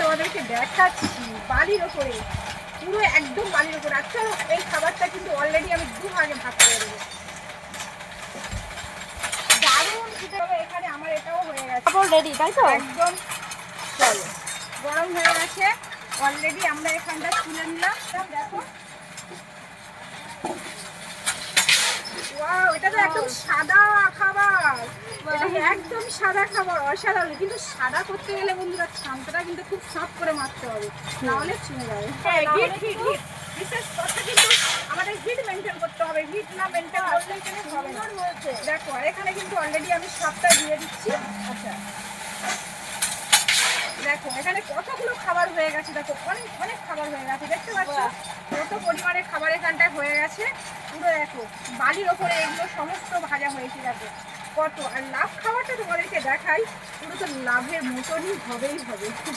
তোমাদেরকে দেখাচ্ছি বালির ওপরে। পুরো একদম বালির ওপরে। আচ্ছা এই খাবারটা কিন্তু অলরেডি আমি দু ভাগে ভাগ করে দেবো দারুণ খেতে। হবে এখানে আমার এটাও হয়ে গেছে। রেডি তাই তো? একদম। চলো গরম হয়ে গেছে। অলরেডি আমরা এখানটা তুলে নিলাম। দেখো। ওয়াও এটা তো একদম সাদা। একদম সাদা খাবার অসাধারণ। কিন্তু সাদা করতে গেলে বন্ধুরা ছানটা কিন্তু খুব সফট করে মারতে হবে নাহলে চুনে যাবে বিশেষ কথা কিন্তু আমাদের হিট মেনটেন করতে হবে। হিট না মেনটেন করলে কিন্তু হবে না। দেখো আর এখানে কিন্তু অলরেডি আমি সবটা দিয়ে দিচ্ছি। আচ্ছা। দেখো এখানে কতগুলো খাবার হয়ে গেছে দেখো অনেক অনেক খাবার হয়ে গেছে দেখতে পাচ্ছ? কত পরিমাণে খাবার এখানটায় হয়ে গেছে? পুরো দেখো বালির ওপরে এগুলো সমস্ত ভাজা হয়েছে দেখো। কত? আর লাভ খাওয়াটা তোমাদেরকে দেখাই। পুরো তো লাভের মতনই হবেই হবে।